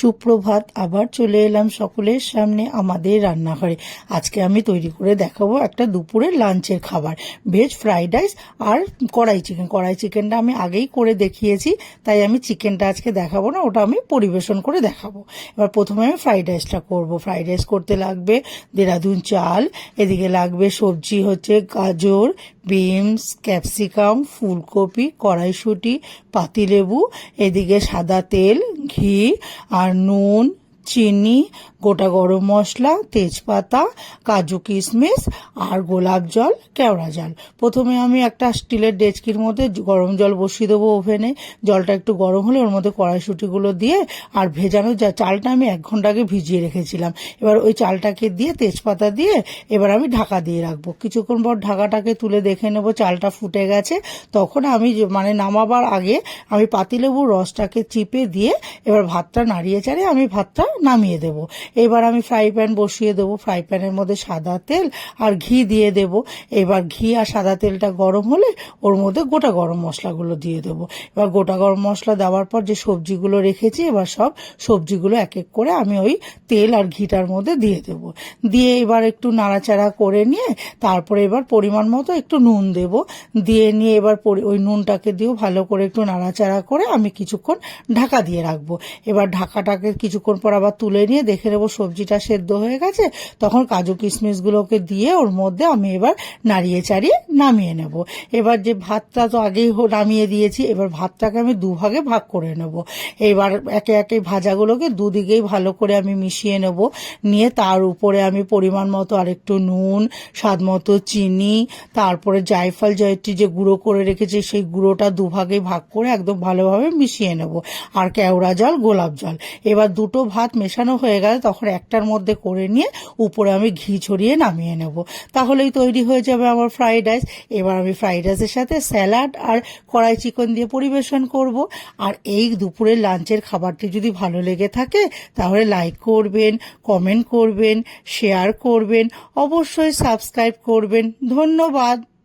সুপ্রভাত, আবার চলে এলাম সকলের সামনে আমাদের রান্নাঘরে। আজকে আমি তৈরি করে দেখাবো একটা দুপুরের লাঞ্চের খাবার। ভেজ ফ্রাইড রাইস আর কড়াই চিকেন। কড়াই চিকেনটা আমি আগেই করে দেখিয়েছি, তাই আমি চিকেনটা আজকে দেখাবো না, ওটা আমি পরিবেশন করে দেখাবো। এবার প্রথমে আমি ফ্রাইড রাইসটা করব। ফ্রাইড রাইস করতে লাগবে দেরাদুন চাল, এদিকে লাগবে সবজি হচ্ছে গাজর, বিনস, ক্যাপসিকাম, ফুলকপি, কড়াইশুঁটি, পাতিলেবু, এদিকে সাদা তেল ঘি আর নুন চিনি, গোটা গরম মশলা, তেজপাতা, কাজু কিশমিশ আর গোলাপ জল, কেওড়া জল। প্রথমে আমি একটা স্টিলের ডেচকির মধ্যে গরম জল বসিয়ে দেবো ওভেনে। জলটা একটু গরম হলে ওর মধ্যে কড়াইশুঁটিগুলো দিয়ে আর ভেজানো যা চালটা আমি এক ঘণ্টা আগে ভিজিয়ে রেখেছিলাম। এবার ওই চালটাকে দিয়ে তেজপাতা দিয়ে এবার আমি ঢাকা দিয়ে রাখব। কিছুক্ষণ পর ঢাকাটাকে তুলে দেখে নেব চালটা ফুটে গেছে। তখন আমি মানে নামাবার আগে আমি পাতিলেবুর রসটাকে চিপে দিয়ে এবার ভাতটা নাড়িয়ে চাড়িয়ে আমি ভাতটা নামিয়ে দেব। এবার আমি ফ্রাই প্যান বসিয়ে দেবো। ফ্রাই প্যানের মধ্যে সাদা তেল আর ঘি দিয়ে দেব। এবার ঘি আর সাদা তেলটা গরম হলে ওর মধ্যে গোটা গরম মশলাগুলো দিয়ে দেবো। এবার গোটা গরম মশলা দেওয়ার পর যে সবজিগুলো রেখেছি, এবার সব সবজিগুলো এক এক করে আমি ওই তেল আর ঘিটার মধ্যে দিয়ে দেব। দিয়ে এবার একটু নাড়াচাড়া করে নিয়ে তারপরে এবার পরিমাণ মতো একটু নুন দেব। দিয়ে নিয়ে এবার ওই নুনটাকে দিয়েও ভালো করে একটু নাড়াচাড়া করে আমি কিছুক্ষণ ঢাকা দিয়ে রাখব। এবার ঢাকাটাকে কিছুক্ষণ পর আবার তুলে নিয়ে দেখে নেব সবজিটা সেদ্ধ হয়ে গেছে। তখন কাজু কিশমিশগুলোকে দিয়ে ওর মধ্যে আমি এবার নাড়িয়ে চাড়িয়ে নামিয়ে নেব। এবার যে ভাতটা তো আগেই নামিয়ে দিয়েছি, এবার ভাতটাকে আমি দুভাগে ভাগ করে নেব। এবার একে একে ভাজাগুলোকে দুদিকেই ভালো করে আমি মিশিয়ে নেব। নিয়ে তার উপরে আমি পরিমাণ মতো আরেকটু নুন, স্বাদ মতো চিনি, তারপরে জায়ফল জয়ত্রী যে গুঁড়ো করে রেখেছি, সেই গুঁড়োটা দুভাগে ভাগ করে একদম ভালোভাবে মিশিয়ে নেব। আর কেওড়া জল, গোলাপ জল। এবার দুটো ভাত মেশানো হয়ে গেলে তখন একটার মধ্যে করে নিয়ে উপরে আমি ঘি ছড়িয়ে নামিয়ে নেব। তাহলেই তৈরি হয়ে যাবে আমার ফ্রাইড রাইস। এবার আমি ফ্রাইড রাইসের সাথে স্যালাড আর কড়াই চিকেন দিয়ে পরিবেশন করব। আর এই দুপুরের লাঞ্চের খাবারটি যদি ভালো লেগে থাকে, তাহলে লাইক করবেন কমেন্ট করবেন শেয়ার করবেন, অবশ্যই সাবস্ক্রাইব করবেন। ধন্যবাদ।